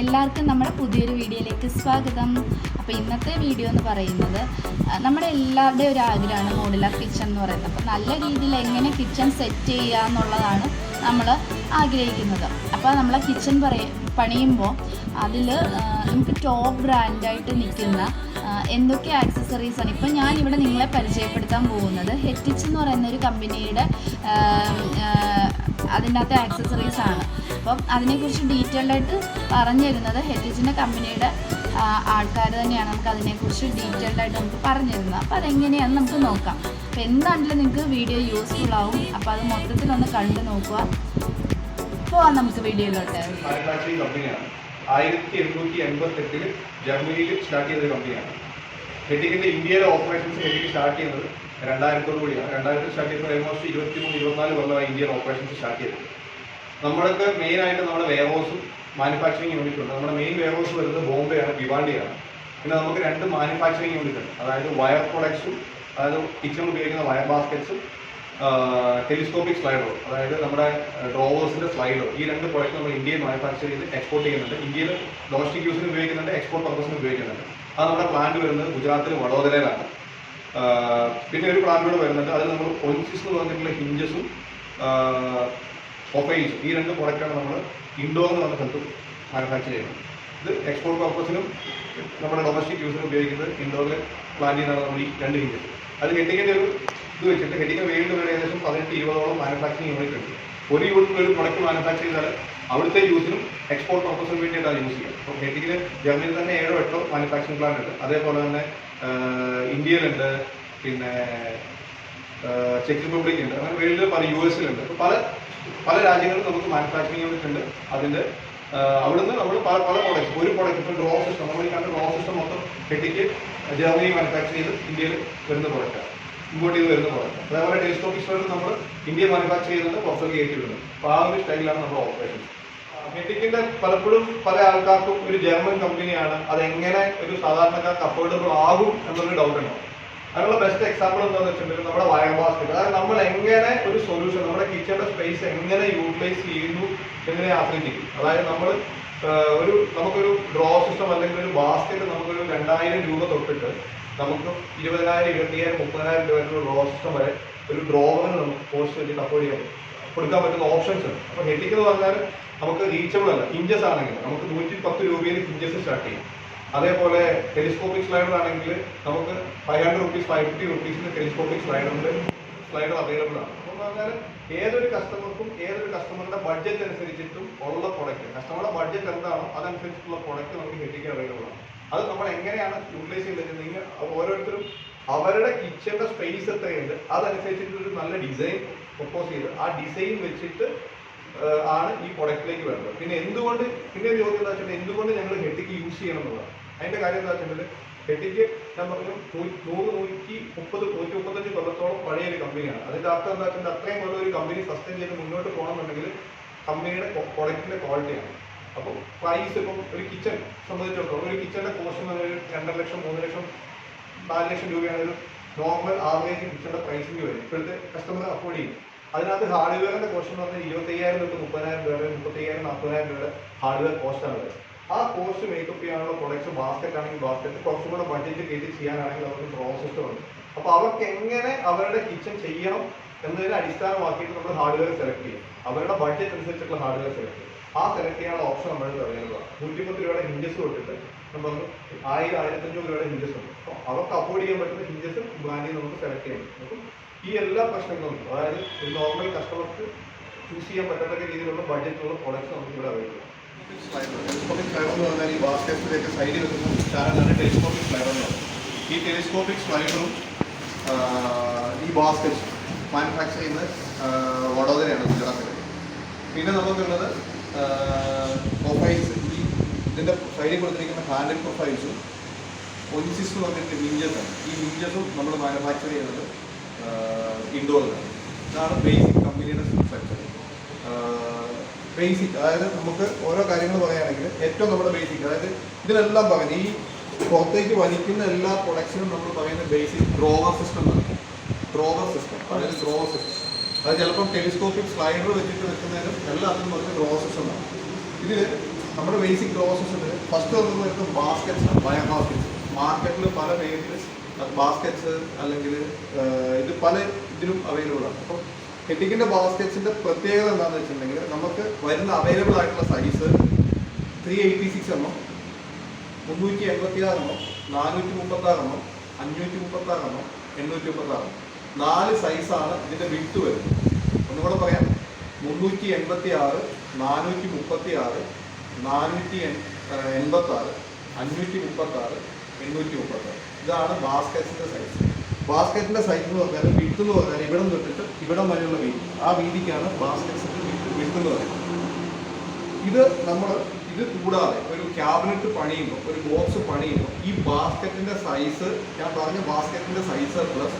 എല്ലാവർക്കും നമ്മുടെ പുതിയൊരു വീഡിയോയിലേക്ക് സ്വാഗതം. അപ്പോൾ ഇന്നത്തെ വീഡിയോ എന്ന് പറയുന്നത് നമ്മുടെ എല്ലാവരുടെയും ഒരു ആഗ്രഹമാണ് മോഡുലാർ കിച്ചൺ എന്ന് പറയുന്നത്. അപ്പോൾ നല്ല രീതിയിൽ എങ്ങനെ കിച്ചൺ സെറ്റ് ചെയ്യുക എന്നുള്ളതാണ് നമ്മൾ ആഗ്രഹിക്കുന്നത്. അപ്പോൾ നമ്മൾ കിച്ചൺ പറയ പണിയുമ്പോൾ അതിൽ നമുക്ക് ടോപ്പ് ബ്രാൻഡായിട്ട് നിൽക്കുന്ന എന്തൊക്കെ ആക്സസറീസ് ആണ്? ഇപ്പം ഞാൻ ഇവിടെ നിങ്ങളെ പരിചയപ്പെടുത്താൻ പോകുന്നത് ഹെറ്റിച്ച് എന്ന് പറയുന്ന ഒരു കമ്പനിയുടെ അതിന്റെ അകത്തെ ആക്സസറീസ് ആണ്. അപ്പം അതിനെക്കുറിച്ച് ഡീറ്റെയിൽഡ് ആയിട്ട് പറഞ്ഞു തരുന്നത് ഹെറ്റിച്ചിന്റെ കമ്പനിയുടെ ആൾക്കാർ തന്നെയാണ്. നമുക്ക് അതിനെക്കുറിച്ച് ഡീറ്റെയിൽഡ് ആയിട്ട് നമുക്ക് പറഞ്ഞു തരുന്നത് അപ്പോൾ അതെങ്ങനെയാണെന്ന് നമുക്ക് നോക്കാം. അപ്പോൾ എന്താണെങ്കിലും നിങ്ങൾക്ക് വീഡിയോ യൂസ്ഫുൾ ആവും. അപ്പോൾ അത് മൊത്തത്തിലൊന്ന് കണ്ടു നോക്കുക. പോവാം നമുക്ക് വീഡിയോയിലോട്ട്. ആയിരത്തി എണ്ണൂറ്റി എൺപത്തെട്ടിൽ ജർമ്മനിയിൽ സ്റ്റാർട്ട് ചെയ്ത കമ്പനിയാണ് ഹെറ്റിക്കിന്റെ ഇന്ത്യയിലെ ഓപ്പറേഷൻസ് ഹെറ്റിക്ക് സ്റ്റാർട്ട് ചെയ്യുന്നത് രണ്ടായിരത്തോടു കൂടിയാണ്. രണ്ടായിരത്തിൽ സ്റ്റാർട്ട് ചെയ്തത് ഓൾമോസ്റ്റ് ഇരുപത്തി മൂന്ന് ഇരുപത്തിനാല് കൊല്ലമായി ഇന്ത്യയിൽ ഓപ്പറേഷൻസ് സ്റ്റാർട്ട് ചെയ്തത്. നമ്മൾക്ക് മെയിൻ ആയിട്ട് നമ്മുടെ വെയർ ഹൗസും മാനുഫാക്ചറിങ് യൂണിറ്റ് ഉണ്ട്. നമ്മുടെ മെയിൻ വെയർ ഹൗസ് വരുന്നത് ബോംബെയാണ് ഭിവാണ്ടിയാണ് പിന്നെ നമുക്ക് രണ്ട് മാനുഫാക്ചറിങ് യൂണിറ്റ് ഉണ്ട്. അതായത് വയർ പ്രൊഡക്ട്സും അതായത് കിച്ചണിൽ ഉപയോഗിക്കുന്ന വയർ ബാസ്ക്കറ്റ്സും ടെലിസ്കോപ്പിക് സ്ലൈഡോ അതായത് നമ്മുടെ ഡ്രോവേഴ്സിന്റെ സ്ലൈഡോ ഈ രണ്ട് പ്രൊഡക്റ്റ് നമ്മൾ ഇന്ത്യയിൽ മാനുഫാക്ചർ ചെയ്ത് എക്സ്പോർട്ട് ചെയ്യുന്നുണ്ട്. ഇന്ത്യയിൽ ഡൊമസ്റ്റിക് യൂസിന് ഉപയോഗിക്കുന്നുണ്ട് എക്സ്പോർട്ട് പർപ്പസിന് ഉപയോഗിക്കുന്നുണ്ട്. അത് നമ്മുടെ പ്ലാന്റ് വരുന്നത് ഗുജറാത്തിൽ വഡോദരയിലാണ്. പിന്നെ ഒരു പ്ലാന്റ് കൂടെ വരുന്നുണ്ട്. അതിൽ നമ്മൾ ഒൻസിസ് എന്ന് പറഞ്ഞിട്ടുള്ള ഹിഞ്ചസും ഒപ്പൈൻസും ഈ രണ്ട് പ്രൊഡക്റ്റാണ് നമ്മൾ ഇൻഡോ എന്ന് പറഞ്ഞ സ്ഥലത്ത് മാനുഫാക്ചർ ചെയ്യുന്നത്. ഇത് എക്സ്പോർട്ട് പർപ്പസിനും നമ്മുടെ ഡൊമസ്റ്റിക് യൂസിനും ഉപയോഗിക്കുന്നത് ഇൻഡോറിലെ പ്ലാന്റ് ചെയ്യുന്നതാണ് നമ്മൾ ഈ രണ്ട് ഹിഞ്ചസ് അത് ഹെഡിങ്ങിന്റെ ഒരു ഇത് വെച്ചിട്ട് ഹെഡിങ് വേണ്ടി ഏകദേശം പതിനെട്ട് ഇരുപതോളം മാനുഫാക്ചറിങ് യൂണിറ്റ് ഉണ്ട്. ഒരു യൂണിറ്റിൽ ഒരു പ്രൊഡക്റ്റ് മാനുഫാക്ചർ ചെയ്താൽ അവിടുത്തെ യൂസിനും എക്സ്പോർട്ട് പർപ്പസിന് വേണ്ടിയിട്ടാണ് യൂസ് ചെയ്യുക. അപ്പോൾ ഹെഡിങ്ങിന് ജർമ്മനിയിൽ തന്നെ ഏഴോ എട്ടോ മാനുഫാക്ചറിംഗ് പ്ലാന്റ് ഉണ്ട്. അതേപോലെ തന്നെ ഇന്ത്യയിലുണ്ട് പിന്നെ ചെക്ക് റിപ്പബ്ലിക് ഉണ്ട്. അങ്ങനെ വേൾഡിൽ പല യു എസിലുണ്ട്. അപ്പോൾ പല പല രാജ്യങ്ങളിലും നമുക്ക് മാനുഫാക്ചറിംഗ് യൂണിറ്റ് ഉണ്ട്. അതിന്റെ അവിടുന്ന് നമ്മൾ പല പല പ്രോഡക്റ്റ്സ് ഒരു പ്രോഡക്റ്റ് ഇപ്പോൾ ഡ്രോ സിസ്റ്റം നമ്മൾ കണ്ട ഡ്രോ സിസ്റ്റം മൊത്തം ഹെഡിക്ക് ജർമ്മനി മാനുഫാക്ചർ ചെയ്ത് ഇന്ത്യയിൽ വരുന്ന പ്രോഡക്റ്റാണ് ഇമ്പോർട്ട് ചെയ്ത് വരുന്ന പ്രോഡക്റ്റ് അതേപോലെ ഡെസ്ക്ടോപ്പ് ഇഷ്ടം നമ്മൾ ഇന്ത്യ മാനുഫാക്ചർ ചെയ്യുന്നുണ്ട് പുറത്തേക്ക് കയറ്റി വിടുന്നത് അപ്പോൾ ആ ഒരു സ്റ്റൈലാണ് നമ്മുടെ ഓപ്പറേഷൻ മെഡിക്കിന്റെ പലപ്പോഴും പല ആൾക്കാർക്കും ഒരു ജർമ്മൻ കമ്പനിയാണ് അതെങ്ങനെ ഒരു സാധാരണക്കാർക്ക് അഫോർഡബിൾ ആകും എന്നൊരു ഡൗട്ട് ഉണ്ടാവും അതിനുള്ള ബെസ്റ്റ് എക്സാമ്പിൾ എന്താണെന്ന് വെച്ചിട്ടുണ്ടെങ്കിൽ നമ്മുടെ വയർ ബാസ്കറ്റ് അതായത് നമ്മൾ എങ്ങനെ ഒരു സൊല്യൂഷൻ നമ്മുടെ കിച്ചണിന്റെ സ്പേസ് എങ്ങനെ യൂട്ടിലൈസ് ചെയ്യുന്നു എന്നതിനെ ആശ്രയിച്ചിരിക്കും. അതായത് നമ്മൾ ഒരു നമുക്കൊരു ഡ്രോ സിസ്റ്റം അല്ലെങ്കിൽ ഒരു ബാസ്കറ്റ് നമുക്കൊരു രണ്ടായിരം രൂപ തൊട്ടിട്ട് നമുക്ക് ഇരുപതിനായിരം ഇരുപത്തിയായിരം മുപ്പതിനായിരം രൂപ ഒരു ഡ്രോ സിസ്റ്റം വരെ ഒരു ഡ്രോവറിന് നമുക്ക് പോസ്റ്റ് വെച്ചിട്ട് അഫോർഡ് ചെയ്യാൻ പറ്റും. കൊടുക്കാൻ പറ്റുന്ന ഓപ്ഷൻസ് ഉണ്ട്. അപ്പോൾ ഹെഡിക്ക് എന്ന് പറഞ്ഞാൽ നമുക്ക് റീച്ചബിൾ അല്ല. ഹിഞ്ചസ് ആണെങ്കിൽ നമുക്ക് നൂറ്റി പത്ത് രൂപയിൽ ഹിഞ്ചസ് സ്റ്റാർട്ട് ചെയ്യാം. അതേപോലെ ടെലിസ്കോപ്പിക് സ്ലൈഡർ ആണെങ്കിൽ നമുക്ക് five hundred rupees five fifty റുപ്പീസിന് telescopic സ്ലൈഡറിന്റെ സ്ലൈഡർ അവൈലബിൾ ആണ്. അപ്പോൾ പറഞ്ഞാൽ ഏതൊരു കസ്റ്റമർക്കും ഏതൊരു കസ്റ്റമറുടെ ബഡ്ജറ്റ് അനുസരിച്ചിട്ടും ഉള്ള പ്രൊഡക്റ്റ് കസ്റ്റമറുടെ ബഡ്ജറ്റ് എന്താണോ അതനുസരിച്ചിട്ടുള്ള പ്രൊഡക്റ്റ് നമുക്ക് ഹെഡിക്ക് അവൈലബിൾ ആണ്. അത് നമ്മൾ എങ്ങനെയാണ് യൂട്ടിലൈസ് ചെയ്തത് നിങ്ങൾ ഓരോരുത്തരും അവരുടെ കിച്ചന്റെ സ്പേസ് എത്രയുണ്ട് അതനുസരിച്ചിട്ട് ഒരു നല്ല ഡിസൈൻ പ്രൊപ്പോസ് ചെയ്ത് ആ ഡിസൈൻ വെച്ചിട്ട് ആണ് ഈ പ്രൊഡക്റ്റിലേക്ക് വരുന്നത്. പിന്നെ എന്തുകൊണ്ട് പിന്നെ ഒരു ചോദ്യം എന്താ വെച്ചാൽ എന്തുകൊണ്ട് ഞങ്ങൾ ഹെഡിക്ക് യൂസ് ചെയ്യണം എന്നുള്ളതാണ്. അതിന്റെ കാര്യം എന്താ വെച്ചിട്ടുണ്ടെങ്കിൽ ഹെഡിക്ക് ഞാൻ പറഞ്ഞു നൂറ് നൂറ്റി മുപ്പത് നൂറ്റി മുപ്പത്തഞ്ച് കൊല്ലത്തോളം പഴയ ഒരു കമ്പനിയാണ് അതിന്റെ അർത്ഥം എന്താ വെച്ചിട്ടുണ്ടെങ്കിൽ അത്രയും കൊല്ലം ഒരു കമ്പനി സസ്റ്റൈൻ ചെയ്ത് മുന്നോട്ട് പോകണമെന്നുണ്ടെങ്കിൽ കമ്പനിയുടെ പ്രൊഡക്റ്റിന്റെ ക്വാളിറ്റിയാണ് അപ്പോൾ പ്രൈസ് ഇപ്പം ഒരു കിച്ചൺ സംബന്ധിച്ചിടത്തോളം ഒരു കിച്ചന്റെ കോസ്റ്റ് എന്ന് പറഞ്ഞാൽ രണ്ടര ലക്ഷം മൂന്ന് ലക്ഷം നാല് ലക്ഷം രൂപയാണ് ഒരു നോർമൽ ആവറേജ് കിച്ചന്റെ പ്രൈസിങ് വരും ഇപ്പോഴത്തെ കസ്റ്റമർ അഫോർഡ് ചെയ്യും അതിനകത്ത് ഹാർഡ്വെയറിന്റെ കോസ്റ്റ് എന്ന് പറഞ്ഞാൽ ഇരുപത്തയ്യായിരം തൊട്ട് മുപ്പതിനായിരം രൂപ വരെ മുപ്പത്തയ്യായിരം നാൽപ്പതിനായിരം രൂപയുടെ ഹാർഡ്വെയർ കോസ്റ്റാണ് വരുന്നത് ആ കോസ്റ്റ് മേക്കപ്പ് ചെയ്യാനുള്ള പ്രൊഡക്ട്സ് ബാസ്ക്കറ്റ് ആണെങ്കിൽ ബാസ്ക്കറ്റ് കുറച്ചും കൂടെ ബഡ്ജറ്റ് കയറ്റി ചെയ്യാനാണെങ്കിൽ അവർക്ക് പ്രോസസ്സ് ഉണ്ട് അപ്പോൾ അവർക്ക് എങ്ങനെ അവരുടെ കിച്ചൺ ചെയ്യണം എന്നതിനെ അടിസ്ഥാനമാക്കിയിട്ട് നമ്മൾ ഹാർഡ്വെയർ സെലക്ട് ചെയ്യും. അവരുടെ ബഡ്ജറ്റ് അനുസരിച്ചുള്ള ഹാർഡ്വെയർ സെലക്ട് ചെയ്യും. ആ സെലക്ട് ചെയ്യാനുള്ള ഓപ്ഷൻ നമ്മൾ ആണ് നൂറ്റിപ്പത്ത് രൂപയുടെ ഹിഞ്ചസ് തൊട്ടിട്ട് നമ്മൾ ആയിരം ആയിരത്തഞ്ഞൂറ് രൂപയുടെ ഹിഞ്ചസ് ഉണ്ട്. അപ്പോൾ അവർക്ക് അഫോർഡ് ചെയ്യാൻ പറ്റുന്ന ഹിഞ്ചസ് ബ്രാൻഡിൽ നമുക്ക് സെലക്ട് പറ്റും. അപ്പം ഈ എല്ലാ പ്രശ്നങ്ങളും അതായത് ഒരു നോർമൽ കസ്റ്റമർക്ക് ചൂസ് ചെയ്യാൻ പറ്റത്തക്ക രീതിയിലുള്ള ബഡ്ജറ്റുള്ള പ്രോഡക്ട്സ് നമുക്ക് ഇവിടെ അവൈലബിൾ സ്ലൈഡർ എന്ന് പറഞ്ഞാൽ ഈ ബാസ്ക്കറ്റിലേക്ക് സൈഡിൽ വെക്കുന്ന ചാനലാണ് ടെലിസ്കോപ്പിക് സ്ലൈഡർ എന്ന് ഈ ടെലിസ്കോപ്പിക് സ്ലൈഡറും ഈ ബാസ്ക്കറ്റ് മാനുഫാക്ചർ ചെയ്യുന്നത് വഡോദരയാണ് ഗുജറാത്തിൽ പിന്നെ നമുക്കുള്ളത് പ്രൊഫൈൽസ് ഈ ഇതിന്റെ സൈഡിൽ കൊടുത്തിരിക്കുന്ന ഹാൻഡിൽ പ്രൊഫൈൽസും ഒഞ്ചിസ് പറഞ്ഞിട്ട് മിഞ്ചസാണ് ഈ മിഞ്ചസും നമ്മൾ മാനുഫാക്ചർ ചെയ്യുന്നത് ഇൻഡോറിലാണ്. ഇതാണ് ബേസിക് കമ്പനിയുടെ സ്ട്രക്ചർ ബേസിക് അതായത് നമുക്ക് ഓരോ കാര്യങ്ങൾ പറയുകയാണെങ്കിൽ ഏറ്റവും നമ്മുടെ ബേസിക് അതായത് ഇതിനെല്ലാം പറയുന്നത് ഈ പുറത്തേക്ക് വലിക്കുന്ന എല്ലാ പ്രൊഡക്ട്സിനും നമ്മൾ പറയുന്ന ബേസിക് ഡ്രോവർ സിസ്റ്റം ആണ്. ഡ്രോവർ സിസ്റ്റം അതായത് ഡ്രോവർ സിസ്റ്റം അത് ചിലപ്പോൾ ടെലിസ്കോപ്പിക് സ്ലൈഡർ വെച്ചിട്ട് വെക്കുന്നതിനും എല്ലാത്തിനും ഡ്രോവർ സിസ്റ്റം ആണ് ഇതിൽ നമ്മുടെ ബേസിക് പ്രോസസ്സിൽ ഫസ്റ്റ് വന്നത് വരുന്നത് ബാസ്ക്കറ്റ്സ് ആണ് ബയോ ബാസ്ക്കറ്റ്സ് മാർക്കറ്റിൽ പല പേരിൽ ബാസ്ക്കറ്റ്സ് അല്ലെങ്കിൽ ഇത് പല ഇതിലും അവൈലബിൾ ആണ്. അപ്പോൾ ഹെറ്റിക്കിന്റെ ബാസ്ക്കറ്റ്സിന്റെ പ്രത്യേകത എന്താണെന്ന് വെച്ചിട്ടുണ്ടെങ്കിൽ നമുക്ക് വരുന്ന അവൈലബിൾ ആയിട്ടുള്ള സൈസ് ത്രീ എയ്റ്റി സിക്സ് എണ്ണം മുന്നൂറ്റി എൺപത്തി ആറ് എണ്ണം നാനൂറ്റി മുപ്പത്തി ആറ് എണ്ണം അഞ്ഞൂറ്റി മുപ്പത്തി ആറ് എണ്ണം എണ്ണൂറ്റി മുപ്പത്തി ആറ് നാല് സൈസാണ് ഇതിന്റെ വിട്ട് വരുന്നത്. ഒന്നുകൂടെ പറയാം. മുന്നൂറ്റി എൺപത്തി ആറ് നാനൂറ്റി മുപ്പത്തി ആറ് നാനൂറ്റി എൺപത്തി ആറ് അഞ്ഞൂറ്റി മുപ്പത്തി ആറ് എണ്ണൂറ്റി മുപ്പത്തി ആറ് ഇതാണ് ബാസ്ക്കറ്റിന്റെ സൈസ് ബാസ്ക്കറ്റിന്റെ സൈസ് എന്ന് പറഞ്ഞാൽ വിട്ട് എന്ന് പറഞ്ഞാൽ ഇവിടം തൊട്ടിട്ട് ഇവിടം വരെയുള്ള വീതി. ആ വീതിക്കാണ് ബാസ്ക്കറ്റ്സിന്റെ വിട്ട് വിട്ട് എന്ന് പറയുന്നത്. ഇത് നമ്മൾ ഇത് കൂടാതെ ഒരു ക്യാബിനറ്റ് പണിയുമ്പോൾ ഒരു ബോക്സ് പണിയുമ്പോൾ ഈ ബാസ്ക്കറ്റിന്റെ സൈസ് ഞാൻ പറഞ്ഞ ബാസ്ക്കറ്റിന്റെ സൈസ് പ്ലസ്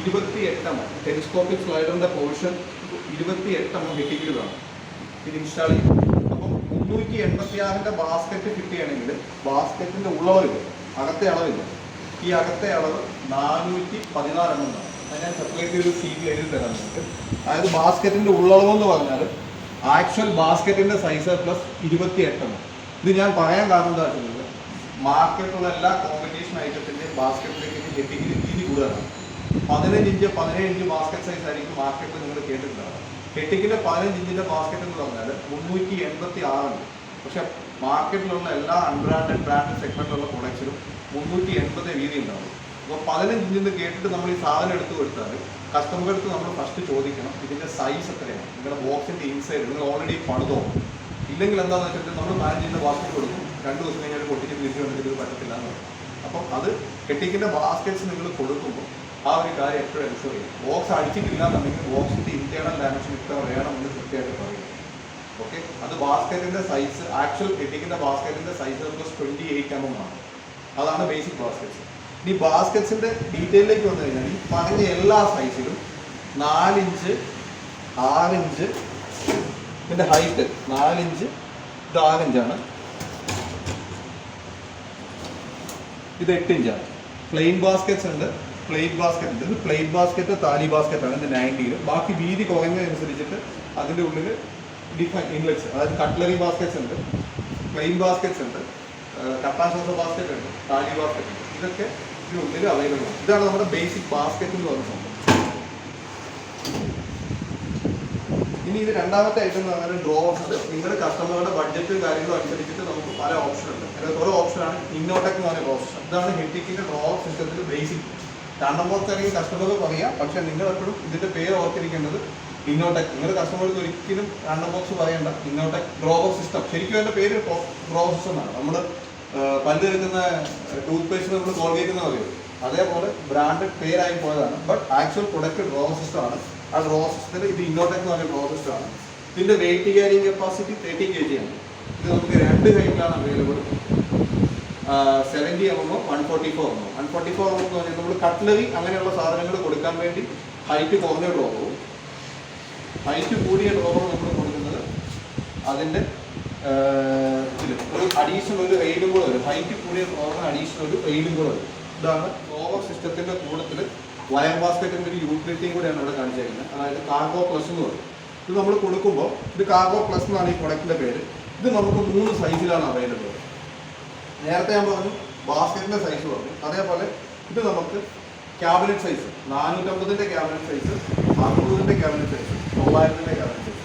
ഇരുപത്തി എട്ടെണ്ണം ടെലിസ്കോപ്പിക് സ്ലൈഡറിന്റെ പോർഷൻ ഇരുപത്തി എട്ടെണ്ണം ഹെറ്റിക്കിൽ വേണം ഇത് ഇൻസ്റ്റാൾ ചെയ്യും അപ്പം മുന്നൂറ്റി എൺപത്തി ആറിന്റെ ബാസ്ക്കറ്റ് കിട്ടുകയാണെങ്കിൽ ബാസ്കറ്റിന്റെ ഉള്ളവരില്ല. അകത്തെ അളവില്ല. ഈ അകത്തെ അളവ് നാനൂറ്റി പതിനാറ് എണ്ണം ഞാൻ സെപ്പറേറ്റ് ഒരു സീറ്റിൽ എഴുതി തരാൻ നിങ്ങൾക്ക്. അതായത് ബാസ്ക്കറ്റിന്റെ ഉള്ളളവ് എന്ന് പറഞ്ഞാൽ ആക്ച്വൽ ബാസ്ക്കറ്റിന്റെ സൈസ് പ്ലസ് ഇരുപത്തി എട്ടെണ്ണം ഇത് ഞാൻ പറയാൻ കാരണം എന്താ വെച്ചാൽ മാർക്കറ്റിലുള്ള എല്ലാ കോമ്പറ്റീഷൻ ഐറ്റത്തിന്റെ ബാസ്ക്കറ്റിലേക്ക് ഹെറ്റിങ്ങിന് രീതി കൂടുതലാണ്. പതിനഞ്ച് ഇഞ്ച് പതിനേഴ് ഇഞ്ച് ബാസ്ക്കറ്റ് സൈസ് ആയിരിക്കും മാർക്കറ്റിൽ നിങ്ങൾ കേട്ടിട്ടുണ്ടാവുക. കെട്ടിക്കിന്റെ പതിനഞ്ച് ഇഞ്ചിന്റെ ബാസ്ക്കറ്റ് എന്ന് പറഞ്ഞാൽ മുന്നൂറ്റി എൺപത്തി ആറുണ്ട് പക്ഷെ മാർക്കറ്റിലുള്ള എല്ലാ അൺബ്രാൻഡഡ് ബ്രാൻഡ് സെഗ്മെന്റിലുള്ള പ്രൊഡക്ട്സിലും മുന്നൂറ്റി എൺപത് വീതി ഉണ്ടാവും. അപ്പോൾ പതിനഞ്ച് ഇഞ്ചിന്ന് കേട്ടിട്ട് നമ്മൾ ഈ സാധനം എടുത്തു കൊടുത്താൽ കസ്റ്റമറുടെ നമ്മൾ ഫസ്റ്റ് ചോദിക്കണം ഇതിന്റെ സൈസ് എത്രയാണ്? നിങ്ങളുടെ ബോക്സിന്റെ ഇൻസൈഡ് നിങ്ങൾ ഓൾറെഡി പണിതോ? ഇല്ലെങ്കിൽ എന്താണെന്ന് വെച്ചാൽ നമ്മൾ പതിനഞ്ചിന്റെ ബാസ്ക്കറ്റ് കൊടുക്കും. രണ്ട് ദിവസം കഴിഞ്ഞാൽ പൊട്ടിച്ച് തിരിച്ചു വന്നിട്ട് ഇത് പറ്റത്തില്ല എന്ന് പറയും. അപ്പം അത് കെട്ടിക്കിന്റെ ബാസ്ക്കറ്റ്സ് നിങ്ങൾ കൊടുക്കുമ്പോൾ ആ ഒരു കാര്യം എപ്പോഴും എൻഷുർ ചെയ്യും. ബോക്സ് അടിച്ചിട്ടില്ല എന്നുണ്ടെങ്കിൽ ബോക്സിന്റെ ഇന്റേണൽ ഡയമെൻഷൻ ഇത്ര വേണമെന്ന് കൃത്യമായിട്ട് പറയും. ഓക്കെ അത് ബാസ്ക്കറ്റിന്റെ സൈസ് ആക്ച്വൽ കെട്ടിക്കുന്ന ബാസ്ക്കറ്റിന്റെ size plus twenty eight M M ആണ്. അതാണ് ബേസിക് ബാസ്ക്കറ്റ്സ് ഇനി ബാസ്ക്കറ്റ്സിന്റെ ഡീറ്റെയിലേക്ക് വന്നു കഴിഞ്ഞാൽ ഈ പറഞ്ഞ എല്ലാ സൈസിലും നാലിഞ്ച് ആറിഞ്ച് ഇതിന്റെ ഹൈറ്റ് നാലിഞ്ച് ഇത് ആറിഞ്ചാണ്. ഇത് എട്ടിഞ്ചാണ്. പ്ലെയിൻ ബാസ്ക്കറ്റ്സ് ഉണ്ട്. പ്ലേറ്റ് ബാസ്ക്കറ്റ് ഉണ്ട്. ഇത് പ്ലേറ്റ് ബാസ്ക്കറ്റ് താലി ബാസ്ക്കറ്റ് ആണ്. ഇത് നയന്റിയിൽ ബാക്കി വീതി കുറയുന്നതനുസരിച്ചിട്ട് അതിന്റെ ഉള്ളിൽ ഡിഫൈൻ ഇൻലെറ്റ്സ് അതായത് കട്ട്ലറി ബാസ്ക്കറ്റ്സ് ഉണ്ട് പ്ലെയിൻ ബാസ്ക്കറ്റ്സ് ഉണ്ട് കപ്പാൻ സോസ ബാസ്ക്കറ്റ് ഉണ്ട് താലി ബാസ്ക്കറ്റ് ഉണ്ട്. ഇതൊക്കെ ഇതിനുള്ളിൽ അവൈലബിൾ ആണ്. ഇതാണ് നമ്മുടെ ബേസിക് ബാസ്ക്കറ്റ് എന്ന് പറയുന്ന സംഭവം. ഇനി ഇത് രണ്ടാമത്തെ ഐറ്റം എന്ന് പറഞ്ഞാൽ ഡ്രോസ് നിങ്ങളുടെ കസ്റ്റമറുടെ ബഡ്ജറ്റും കാര്യങ്ങളും അനുസരിച്ചിട്ട് നമുക്ക് പല ഓപ്ഷൻ ഉണ്ട്. അതായത് ഓരോ ഓപ്ഷനാണ് ഇന്നോടെക് എന്ന് പറയുന്ന ഓപ്ഷൻ ഇതാണ് ഹെറ്റിക്കിന്റെ ഡ്രോ സിസ്റ്റത്തിൽ ബേസിക് രണ്ടാമത്താണെങ്കിൽ കസ്റ്റമർക്ക് പറയാം. പക്ഷെ നിങ്ങൾ എപ്പോഴും ഇതിന്റെ പേര് ഓർത്തിരിക്കേണ്ടത് ഇന്നോടെക് നിങ്ങളുടെ കസ്റ്റമർക്ക് ഒരിക്കലും റാൻഡം ബോക്സ് പറയണ്ട. ഇന്നോടെക് ഡ്രോ സിസ്റ്റം ശരിക്കും അതിന്റെ പേര് ഡ്രോ സിസ്റ്റം എന്നാണ് നമ്മൾ പല്ല് എടുക്കുന്ന ടൂത്ത് പേസ്റ്റ് നമ്മൾ കോൾഗേറ്റ് എന്ന് പറയും അതേപോലെ ബ്രാൻഡഡ് പേരായി പോയതാണ്. But actual product drawer system ആണ്. ആ ഡ്രോ സിസ്റ്റത്തിൽ ഇത് ഇന്നോടെക് എന്ന് പറയുന്ന ഡ്രോ സിസ്റ്റം ആണ്. ഇതിന്റെ weight carrying capacity thirty K G ആണ്. ഇത് നമുക്ക് രണ്ട് കൈകളാണ് അവൈലബിൾ സെവന്റി എം എമ്മോ വൺ ഫോർട്ടി ഫോർ എമ്മോ ഫോർട്ടി ഫോർ എം എന്ന് പറഞ്ഞാൽ നമ്മൾ കട്ട്ലറി അങ്ങനെയുള്ള സാധനങ്ങൾ കൊടുക്കാൻ വേണ്ടി ഹൈറ്റ് കുറഞ്ഞ ഡ്രോവറും ഹൈറ്റ് കൂടിയ ഡ്രോവർ നമ്മൾ കൊടുക്കുന്നത് അതിന്റെ ഒരു അഡീഷണൽ ഒരു റെയിലും കൂടെ വരും. ഹൈറ്റ് കൂടിയ ഡ്രോവറിന് അഡീഷണൽ ഒരു റെയിലും കൂടെ വരും. ഇതാണ് ഡ്രോവർ സിസ്റ്റത്തിന്റെ കൂട്ടത്തിൽ വയർ ബാസ്ക്കറ്റിന്റെ ഒരു യൂട്ടിലിറ്റിയും കൂടെയാണ് ഇവിടെ കാണിച്ചിരിക്കുന്നത് അതായത് കാർഗോ പ്ലസ് എന്ന് പറയും. ഇത് നമ്മൾ കൊടുക്കുമ്പോൾ ഇത് കാർഗോ പ്ലസ് എന്നാണ് ഈ പ്രൊഡക്റ്റിന്റെ പേര്. ഇത് നമുക്ക് മൂന്ന് സൈസിലാണ് അവൈലബിൾ നേരത്തെ ഞാൻ പറഞ്ഞു ബാസ്ക്കറ്റിന്റെ സൈസ് പറഞ്ഞു അതേപോലെ ഇത് നമുക്ക് ക്യാബിനറ്റ് സൈസ് നാനൂറ്റമ്പതിന്റെ ക്യാബിനറ്റ് സൈസ് അറുപതിന്റെ cabinet size തൊള്ളായിരത്തിന്റെ cabinet size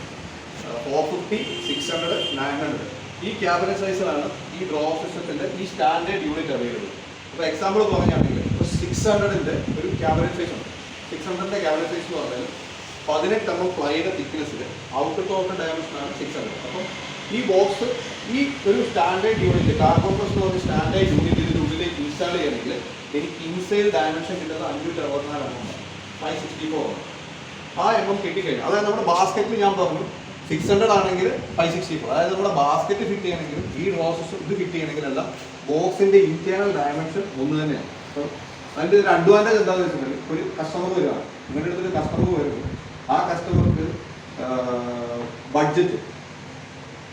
four fifty six hundred nine hundred ഈ ക്യാബിനറ്റ് സൈസിലാണ് ഈ ഡ്രോ സിസ്റ്റത്തിന്റെ ഈ സ്റ്റാൻഡേർഡ് യൂണിറ്റ് അവൈലബിൾ അപ്പോൾ എക്സാമ്പിൾ പറയുകയാണെങ്കിൽ സിക്സ് ഹൺഡ്രഡിന്റെ ഒരു ക്യാബിനറ്റ് സൈസ് ഉണ്ട്. സിക്സ് ഹൺഡ്രഡിന്റെ ക്യാബിനറ്റ് സൈസ് എന്ന് പറഞ്ഞാൽ പതിനെട്ട് എം എം പ്ലൈയുടെ തിക്നെസ്സിൽ ഔട്ട് ഔട്ടർ ഡയമെൻഷനാണ് സിക്സ് ഹൺഡ്രഡ് അപ്പം ഈ ബോക്സ് ഈ ഒരു സ്റ്റാൻഡേർഡ് യൂണിറ്റ് കാർബൺ പ്ലസ് എന്ന് പറഞ്ഞ സ്റ്റാൻഡേർഡ് യൂണിറ്റ് ഇതിന്റെ ഉള്ളിലേക്ക് ഇൻസ്റ്റാൾ ചെയ്യണമെങ്കിൽ എനിക്ക് ഇൻസൈഡ് ഡയമെൻഷൻ കിട്ടുന്നത് അഞ്ഞൂറ്റി അറുപത്തിനാല് ആണ്. ഫൈവ് സിക്സ്റ്റി ഫോർ ആ എം എം കിട്ടിക്കഴിഞ്ഞു. അതായത് നമ്മുടെ ബാസ്ക്കറ്റിൽ ഞാൻ പറഞ്ഞു സിക്സ് ഹൺഡ്രഡ് ആണെങ്കിൽ ഫൈവ് സിക്സ്റ്റി ഫോർ അതായത് നമ്മുടെ ബാസ്ക്കറ്റ് ഫിറ്റ് ചെയ്യണമെങ്കിലും ഈ റോസസ് ഇത് ഫിറ്റ് ചെയ്യണമെങ്കിലെല്ലാം ബോക്സിന്റെ ഇന്റേണൽ ഡയമെൻഷൻ ഒന്ന് തന്നെയാണ്. അതിന്റെ ഒരു അഡ്വാന്റേജ് എന്താണെന്ന് വെച്ചിട്ടുണ്ടെങ്കിൽ ഒരു കസ്റ്റമർ വരികയാണ്. നിങ്ങളുടെ അടുത്തൊരു കസ്റ്റമർ വരുന്നത് ആ കസ്റ്റമർക്ക് ബഡ്ജറ്റ്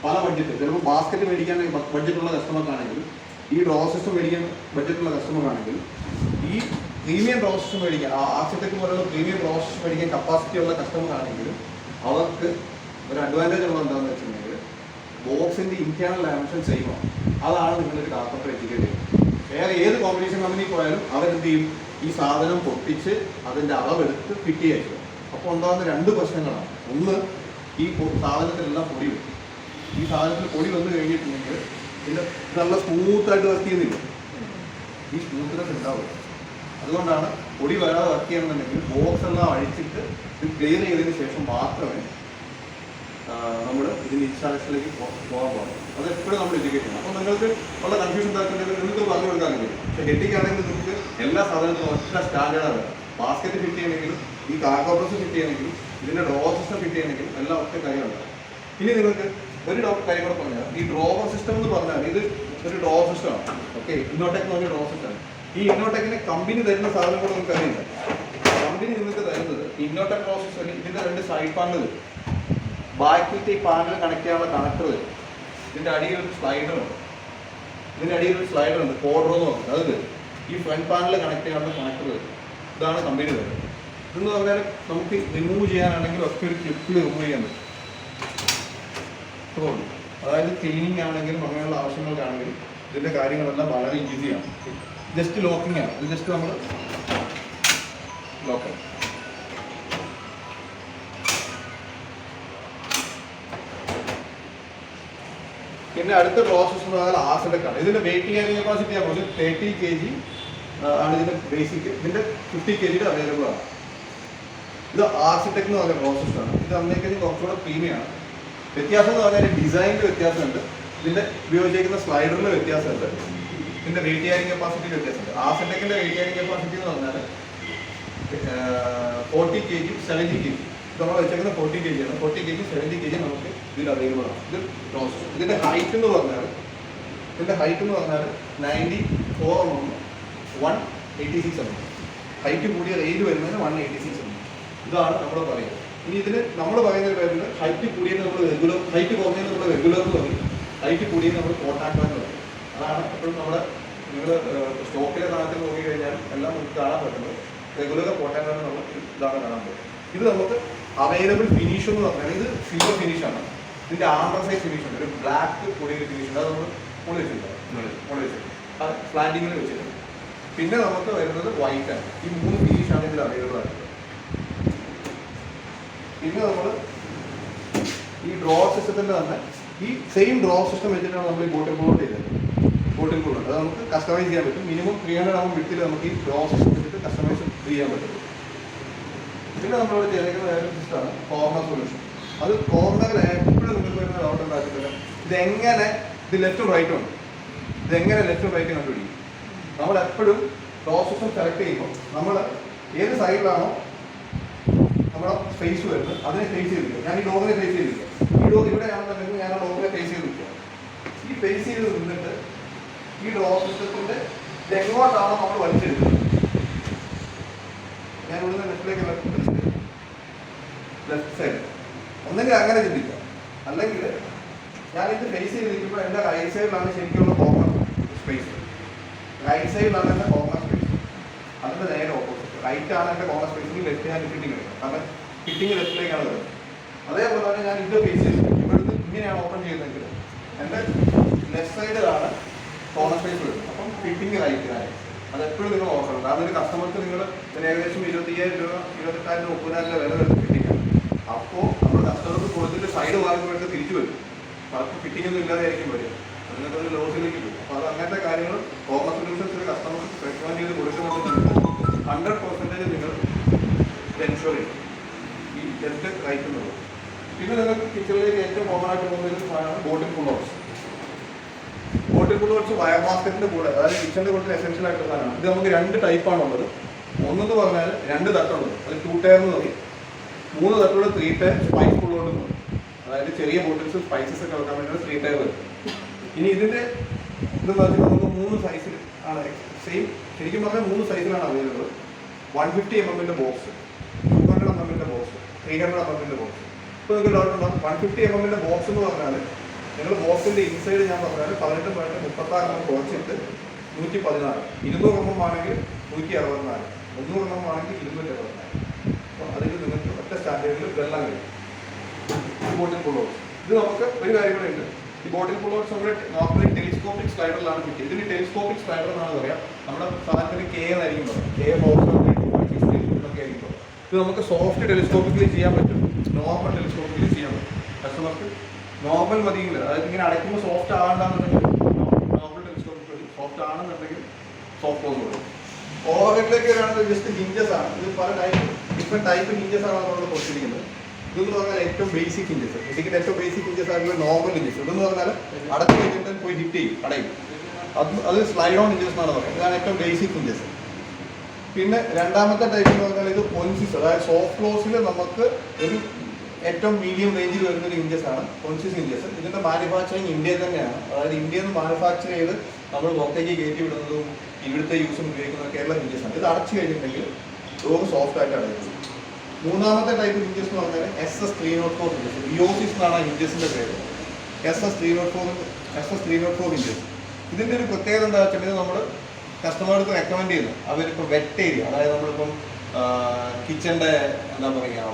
പല ബഡ്ജറ്റ് ചിലപ്പോൾ ബാസ്ക്കറ്റ് മേടിക്കാൻ ബഡ്ജറ്റുള്ള കസ്റ്റമർക്കാണെങ്കിൽ ഈ ഡ്രോ മേടിക്കാൻ ബഡ്ജറ്റുള്ള കസ്റ്റമർക്കാണെങ്കിൽ ഈ പ്രീമിയം ഡ്രോ മേടിക്കാൻ ആ ആർസിടെക് പോലുള്ള പ്രീമിയം ഡ്രോ മേടിക്കാൻ കപ്പാസിറ്റി ഉള്ള കസ്റ്റമർ ആണെങ്കിൽ അവർക്ക് ഒരു അഡ്വാന്റേജ് ഉള്ളത് എന്താണെന്ന് വെച്ചിട്ടുണ്ടെങ്കിൽ ബോക്സിന്റെ ഇന്റേണൽ ഡയമെൻഷൻ സെയിം ആണ്. അതാണ് നിങ്ങളൊരു കാർപ്പറ്റർ എത്തിക്കേണ്ടത് വേറെ ഏത് കോമ്പറ്റീഷൻ കമ്പനി പോയാലും അവരെന്ത് ചെയ്യും? ഈ സാധനം പൊട്ടിച്ച് അതിന്റെ അളവെടുത്ത് ഫിറ്റ് ചെയ്യുക അപ്പോൾ ഉണ്ടാകുന്ന രണ്ട് പ്രശ്നങ്ങളാണ്. ഒന്ന് ഈ സാധനത്തിലെല്ലാം പൊടി വരും ഈ സാധനത്തിൽ പൊടി വന്നു കഴിഞ്ഞിട്ടുണ്ടെങ്കിൽ പിന്നെ നല്ല സ്മൂത്തായിട്ട് വർക്ക് ചെയ്യുന്നില്ല. ഈ സ്മൂത്ത്നെസ് ഉണ്ടാവും. അതുകൊണ്ടാണ് പൊടി വരാതെ വർക്ക് ചെയ്യണമെന്നുണ്ടെങ്കിൽ ബോക്സ് എല്ലാം അഴിച്ചിട്ട് ഇത് ക്ലിയർ ചെയ്തതിന് ശേഷം മാത്രമേ നമ്മൾ ഇതിന്റെ ഇൻസ്റ്റാളേഷനിലേക്ക് പോകാൻ പാടുള്ളൂ. അത് എപ്പോഴും നമ്മൾ എഡ്യൂക്കേറ്റ് ചെയ്യണം. അപ്പോൾ നിങ്ങൾക്ക് ഉള്ള കൺഫ്യൂഷൻ ഉണ്ടാക്കുന്നുണ്ടെങ്കിൽ നിങ്ങൾക്ക് പറഞ്ഞു കൊടുക്കാൻ കഴിയും. പക്ഷേ ഹെഡിക്കാണെങ്കിൽ നിങ്ങൾക്ക് എല്ലാ സാധനത്തിനും ഒറ്റ സ്റ്റാൻഡേർഡാണ് ബാസ്ക്കറ്റ് ഫിറ്റ് ചെയ്യണമെങ്കിലും ഈ കാർക്കോപ്രസ് ഫിറ്റ് ചെയ്യണമെങ്കിലും ഇതിന്റെ ഡ്രോ ഫിറ്റ് ചെയ്യണമെങ്കിലും എല്ലാം ഒറ്റ കാര്യമുണ്ട് ഇനി നിങ്ങൾക്ക് ഒരു കാര്യം കൂടെ പറഞ്ഞാൽ ഈ ഡ്രോവർ സിസ്റ്റം എന്ന് പറഞ്ഞാൽ ഇത് ഒരു ഡ്രോ സിസ്റ്റമാണ് ഓക്കെ ഇന്നോട്ടെക്ക് പറഞ്ഞ ഡ്രോ സിസ്റ്റം ഈ ഇന്നോട്ടെക്കിന് കമ്പനി തരുന്ന സാധനം കൂടെ നമുക്ക് അറിയില്ല. കമ്പനി നിങ്ങൾക്ക് തരുന്നത് ഇന്നോട്ടെക് ഡ്രോ സിസ്റ്റം ഇതിന്റെ രണ്ട് സൈഡ് പാനൽ ബാക്കിയിട്ട് ഈ പാനൽ കണക്ട് ചെയ്യാനുള്ള കണക്ടർ വരും. അടിയിൽ ഒരു സ്ലൈഡർ ഉണ്ട്. ഇതിന്റെ അടിയിൽ ഒരു സ്ലൈഡർ ഉണ്ട്. കോഡർ എന്ന് പറഞ്ഞത് അത് ഈ ഫ്രണ്ട് പാനൽ കണക്ട് ചെയ്യാനുള്ള കണക്ടർ വരും. ഇതാണ് കമ്പനി തരുന്നത് ഇതെന്ന് പറഞ്ഞാൽ നമുക്ക് റിമൂവ് ചെയ്യാനാണെങ്കിൽ ഒക്കെ ഒരു ക്ലിപ്പിൽ റിമൂവ് ചെയ്യാൻ പറ്റും. ഉള്ളൂ. അതായത് ക്ലീനിങ് ആണെങ്കിലും അങ്ങനെയുള്ള ആവശ്യങ്ങൾക്കാണെങ്കിലും ഇതിന്റെ കാര്യങ്ങളെല്ലാം വളരെ ഈസിയാണ് ജസ്റ്റ് ലോക്കിംഗ് ആണ്. ഇത് ജസ്റ്റ് നമ്മൾ ലോക്ക് പിന്നെ അടുത്ത പ്രോസസ്സ് എന്ന് പറഞ്ഞാൽ ആസിഡക്കാണ് ഇതിന്റെ വെയിറ്റ് ക്യാരിങ് കപ്പാസിറ്റി ആണ് തേർട്ടി കെ ജി ആണ് ഇതിന്റെ ബേസിക് ഇതിന്റെ ഫിഫ്റ്റി കെ ജിയുടെ അവൈലബിൾ ആണ്. ഇത് ആർസിടെക് എന്ന് പറഞ്ഞ പ്രോസസ്സാണ് ഇത് അന്നേക്കഴിഞ്ഞ് കുറച്ചുകൂടെ പ്രീമിയം ആണ്. വ്യത്യാസം എന്ന് പറഞ്ഞാൽ ഡിസൈനിൽ വ്യത്യാസമുണ്ട്. ഇതിന്റെ ഉപയോഗിച്ചിരിക്കുന്ന സ്ലൈഡറിന് വ്യത്യാസമുണ്ട്. ഇതിന്റെ വെയിറ്റ് ആയിരിക്കും കപ്പാസിറ്റിയിൽ വ്യത്യാസമുണ്ട്. ആർസിടെക്കിന്റെ വെയിറ്റ് ആയിരിക്കും കപ്പാസിറ്റി എന്ന് പറഞ്ഞാൽ forty K G seventy K G നമ്മൾ വെച്ചേക്കുന്നത് ഫോർട്ടി കെ ജി ആണ് forty K G seventy K G നമുക്ക് ഇതിൽ അവൈലബിൾ ആണ്. ഇത് പ്രോസസ് ഇതിന്റെ ഹൈറ്റ് എന്ന് പറഞ്ഞാൽ ഇതിന്റെ ഹൈറ്റ് എന്ന് പറഞ്ഞാൽ ninety four M one eighty six M height കൂടിയ റേഞ്ച് വരുന്നതിന് വൺ എയ്റ്റി സിക്സ് എം ഇതാണ് നമ്മൾ പറയുന്നത് ഇനി ഇതിന് നമ്മൾ പറയുന്ന ഒരു പേരുണ്ട് ഹൈറ്റ് കൂടിയത് നമ്മൾ റെഗുലർ ഹൈറ്റ് കുറഞ്ഞത് നമ്മൾ റെഗുലർ എന്ന് പറയും. ഹൈറ്റ് കൂടിയത് നമ്മൾ കോട്ടാക്ട് എന്ന് പറയും. അതാണ് എപ്പോഴും നമ്മുടെ നിങ്ങൾ സ്റ്റോക്കിലെ താഴത്തിൽ നോക്കി കഴിഞ്ഞാൽ എല്ലാം നമുക്ക് കാണാൻ പറ്റുന്നത്. റെഗുലർ കോട്ടാക്ട് നമ്മൾ ഇതാണ് കാണാൻ പറ്റും ഇത് നമുക്ക് അവൈലബിൾ ഫിനിഷ് എന്ന് പറഞ്ഞാൽ ഇത് സിൽവർ ഫിനിഷാണ് ആണ്. ഇതിന്റെ ആംബർ സൈസ് ഫിനിഷ് ഉണ്ട് ഒരു ബ്ലാക്ക് കൂടിയ ഫിനിഷ് ഉണ്ട്. അത് നമ്മൾ മുകളിൽ വെച്ചിട്ടുണ്ട്. മുകളിൽ. വെച്ചിട്ടുണ്ട്. അത് ഫ്ലാറ്റിങ്ങിൽ വെച്ചിട്ടുണ്ട്. പിന്നെ നമുക്ക് വരുന്നത് വൈറ്റ് ആണ്. ഈ മൂന്ന് ഫിനിഷാണ് ഇതിൽ അവൈലബിൾ ആയിട്ടുള്ളത്. പിന്നെ നമ്മൾ ഈ ഡ്രോ സിസ്റ്റത്തിന്റെ തന്നെ ഈ സെയിം ഡ്രോ സിസ്റ്റം വെച്ചിട്ടാണ് നമ്മൾ ഈ ബോട്ടിൽ പുള്ളോട്ട് ചെയ്തത്. ബോട്ടിൽ പുള്ളോട്ട് അത് നമുക്ക് കസ്റ്റമൈസ് ചെയ്യാൻ പറ്റും. മിനിമം ത്രീ ഹൺഡ്രഡ് ആകുമ്പോൾ വിട്ടിൽ നമുക്ക് ഈ ഡ്രോ സിസ്റ്റം വെച്ചിട്ട് കസ്റ്റമൈസ് ചെയ്യാൻ പറ്റും. പിന്നെ നമ്മളിവിടെ ചെയ്തേക്കുന്ന വേറെ സിസ്റ്റമാണ് കോർണർ സൊല്യൂഷൻ അത് കോർണറിൽ എപ്പോഴും നിങ്ങൾക്ക് വരുന്ന ഡൗട്ട് ഉണ്ടാക്കുന്നില്ല ഇതെങ്ങനെ ഇത് ലെഫ്റ്റും റൈറ്റും ഉണ്ട് ഇതെങ്ങനെ ലെഫ്റ്റും റൈറ്റും കണ്ടുപിടിക്കും? നമ്മൾ എപ്പോഴും സിസ്റ്റം സെലക്ട് ചെയ്യുമ്പോൾ നമ്മൾ ഏത് സൈഡിലാണോ നമ്മുടെ ഫേസ് വരുന്നത് അതിനെ ഫേസ് ചെയ്തിരിക്കുക ഞാൻ ഈ ലോകത്തെ ഫേസ് ചെയ്തിരിക്കുക ഈ ഡോർ ഇവിടെയാണെന്നുണ്ടെങ്കിൽ ഞാൻ ആ ലോകത്തെ ഫേസ് ചെയ്ത് നിൽക്കുക ഈ ഫേസ് ചെയ്ത് നിന്നിട്ട് ഈ ഇത് എങ്ങോട്ടാണോ നമ്മൾ വലിച്ചെടുക്കുന്നത് ഞാൻ ഇവിടുന്ന് ലെഫ്റ്റിലേക്ക് ലെഫ്റ്റ് സൈഡ് ഒന്നെങ്കിൽ അങ്ങനെ ചിന്തിക്കാം അല്ലെങ്കിൽ ഞാൻ ഇത് ഫേസ് ചെയ്ത് നിൽക്കുമ്പോൾ എന്റെ റൈറ്റ് സൈഡിലാണ് ശരിക്കുള്ള കോർണർ സ്പേസ് റൈറ്റ് സൈഡിലാണ് എന്റെ കോർണർ സ്പേസ് അതിന്റെ നേരെ ഓപ്പോസിറ്റ് റൈറ്റ് ആണ് എന്റെ കോർണർ സ്പേസിൽ ലെഫ്റ്റ് ഹാൻഡ് ഫിറ്റിംഗ് എടുക്കും കാരണം ഫിറ്റിംഗ് ലെഫ്റ്റിലേക്കാണ് വരുന്നത്. അതേപോലെ തന്നെ ഞാൻ ഇത് ഫേസ് ചെയ്തു ഇവിടുന്ന് ഇങ്ങനെയാണ് ഓപ്പൺ ചെയ്യുന്നതെങ്കിൽ എന്റെ ലെഫ്റ്റ് സൈഡിലാണ് കോർണർ സ്പേസ് വരുന്നത്. അപ്പം ഫിറ്റിംഗ് റൈറ്റിലാണ് അത് എപ്പോഴും നിങ്ങൾ ഓർക്കണം. കാരണം ഒരു കസ്റ്റമർക്ക് നിങ്ങൾ ഏകദേശം ഇരുപത്തിയ്യായിരം രൂപ ഇരുപത്തെട്ടായിരം രൂപ മുപ്പതിനായിരം രൂപ വില വരുന്നത് ഫിറ്റിംഗ് അപ്പോൾ നമ്മൾ കസ്റ്റമർക്ക് കൊടുത്തിട്ട് സൈഡ് മാർക്കുമായിട്ട് തിരിച്ചു വരും. പലർക്കും ഫിറ്റിംഗ് ഒന്നും ഇല്ലാതെ ആയിരിക്കും വരിക. അതിനൊക്കെ ഒരു ലോസിലേക്ക് പോകും അപ്പോൾ അത് അങ്ങനത്തെ കാര്യങ്ങൾ കോമസ് സൊല്യൂഷൻസ് കസ്റ്റമർക്ക് റെക്കമെൻഡ് ചെയ്ത് കൊടുക്കുന്നുണ്ടെങ്കിൽ ഹൺഡ്രഡ് പെർസെന്റേജ് നിങ്ങൾ എൻഷുർ ചെയ്യും ഈ ലെഫ്റ്റ് റൈറ്റ് പിന്നെ നിങ്ങൾക്ക് കിച്ചണിലേക്ക് ഏറ്റവും കോമൺ ആയിട്ട് പോകുന്ന ഒരു സാധനമാണ് ബോട്ടിൽ പുള്ളോട്സ് ബോട്ടിൽ പുള്ളോട്സ് വയർ ബാസ്ക്കറ്റിന്റെ കൂടെ അതായത് കിച്ചണിന്റെ കൂടെ എസെൻഷ്യൽ ആയിട്ടുള്ള സാധനമാണ്. ഇത് നമുക്ക് രണ്ട് ടൈപ്പാണ് ഉള്ളത് ഒന്നെന്ന് പറഞ്ഞാൽ രണ്ട് തട്ടുള്ളത് അത് ടു ടയർ എന്ന് പറയും. മൂന്ന് തട്ടുള്ള three tier spice pull out എന്ന് പറയും. അതായത് ചെറിയ ബോട്ടിൽസ് സ്പൈസസ് ഒക്കെ വെക്കാൻ വേണ്ടി ത്രീ ടയർ വരും. ഇനി ഇതിന്റെ ഇതെന്ന് വെച്ചാൽ നമുക്ക് മൂന്ന് സൈസിൽ ആണ് സെയിം ശരിക്കും പറഞ്ഞാൽ മൂന്ന് സൈസിലാണ് അവൈലബിൾ വൺ ഫിഫ്റ്റി എം എമ്മിന്റെ ബോക്സ് ടു ഹൺഡ്രഡ് എം എമ്മിന്റെ ബോക്സ് ത്രീ ഹൺഡ്രഡ് എം എമ്മിന്റെ ബോക്സ് ഇപ്പോൾ നിങ്ങൾ ഡൗട്ട് ഉണ്ടാവും വൺ ഫിഫ്റ്റി എം എമ്മിന്റെ ബോക്സ് എന്ന് പറഞ്ഞാൽ നിങ്ങൾ ബോക്സിന്റെ ഇൻസൈഡ് ഞാൻ പറഞ്ഞാൽ പതിനെട്ട് പതിനെട്ട് മുപ്പത്താറ് എണ്ണം കുറച്ചിട്ട് നൂറ്റി പതിനാറ് ഇരുന്നൂറ് എണ്ണം ആണെങ്കിൽ നൂറ്റി അറുപത്തിനാല് മുന്നൂറ് എണ്ണം ആണെങ്കിൽ ഇരുന്നൂറ്റി അറുപത്തിനാല് അപ്പോൾ അതിൽ നിങ്ങൾക്ക് ഒറ്റ സ്റ്റാൻഡേർഡിൽ വെള്ളം കഴിയും ഇത് നമുക്ക് ഒരു കാര്യം കൂടെ ഉണ്ട്. ഈ ബോട്ടിൽ പുള്ളോട്സ് നമ്മൾ നോർമലി ടെലിസ്കോപ്പിക് സ്ലൈഡറിലാണ് കിട്ടിയത് ഇതിന് ടെലിസ്കോപ്പിക് സ്ലൈഡർ എന്നാണ് പറയാം. നമ്മുടെ സാധനത്തിന് കെ എന്നായിരിക്കും പറയാം കെ ഒക്കെ ആയിരിക്കും. ഇത് നമുക്ക് സോഫ്റ്റ് ടെലിസ്കോപ്പിക്കലി ചെയ്യാൻ പറ്റും. നോർമൽ ടെലിസ്കോപ്പിക്കലി ചെയ്യാൻ പറ്റും. കസ്റ്റമർക്ക് നോർമൽ മതിയെങ്കിൽ അതായത് ഇങ്ങനെ അടയ്ക്കുമ്പോൾ സോഫ്റ്റ് ആകണ്ടെന്നുണ്ടെങ്കിൽ നോർമൽ ടെലിസ്കോപ്പിക്കലി സോഫ്റ്റ് ആണെന്നുണ്ടെങ്കിൽ സോഫ്റ്റ് ക്ലോസ് കൊടുക്കും ഓവറിലേക്ക് വരാണെങ്കിൽ ജസ്റ്റ് ഹിഞ്ചസ് ആണ്. ഇത് പല ടൈപ്പ് ഡിഫറെന്റ് ടൈപ്പ് ഹിഞ്ചസ് ആണ് നമ്മൾ കൊടുത്തിരിക്കുന്നത്. ഇതെന്ന് പറഞ്ഞാൽ ഏറ്റവും ബേസിക് ഇഞ്ചസ് ഇതിന്റെ ഏറ്റവും ബേസിക് ഇഞ്ചസ് ആയിട്ടുള്ള നോർമൽ ഇഞ്ചസ് ഇതെന്ന് പറഞ്ഞാൽ അടച്ചു കഴിഞ്ഞിട്ട് പോയി ഹിറ്റ് ചെയ്യും അടയും അത് അത് സ്ലൈഡ് ഓൺ ഇഞ്ചസ് എന്നാണ് പറയുന്നത്. ഇതാണ് ഏറ്റവും ബേസിക് ഇഞ്ചസ് പിന്നെ രണ്ടാമത്തെ ടൈപ്പ് എന്ന് പറഞ്ഞാൽ ഇത് പൊൻസിസ് അതായത് സോഫ്റ്റ് ക്ലോസിൽ നമുക്ക് ഒരു ഏറ്റവും മീഡിയം റേഞ്ചിൽ വരുന്ന ഒരു ഇഞ്ചസ് ആണ് പൊൻസിസ് ഇഞ്ചസ് ഇതിന്റെ മാനുഫാക്ചറിങ് ഇന്ത്യയിൽ തന്നെയാണ്. അതായത് ഇന്ത്യയിൽ നിന്ന് മാനുഫാക്ചർ ചെയ്ത് നമ്മൾ പുറത്തേക്ക് കയറ്റി വിടുന്നതും ഇവിടുത്തെ യൂസും ഉപയോഗിക്കുന്ന കേരള ഇഞ്ചസ് ആണ്. ഇത് അടച്ചു കഴിഞ്ഞിട്ടുണ്ടെങ്കിൽ ലോകം സോഫ്റ്റ് ആയിട്ട് അടയുന്നത് മൂന്നാമത്തെ ടൈപ്പ് ഹിഞ്ചസ് എന്ന് പറഞ്ഞാൽ S S three nought four hinges വിയോസിസ് എന്നാണ് ഹിഞ്ചസിന്റെ പേര്. S S three nought four S S three nought four hinges ഇതിന്റെ ഒരു പ്രത്യേകത എന്താ വെച്ചിട്ടുണ്ടെങ്കിൽ നമ്മൾ കസ്റ്റമർക്ക് റെക്കമെൻഡ് ചെയ്യുന്നു. അവരിപ്പോൾ വെറ്റ് ഏരിയ അതായത് നമ്മളിപ്പം കിച്ചന്റെ എന്താ പറയുക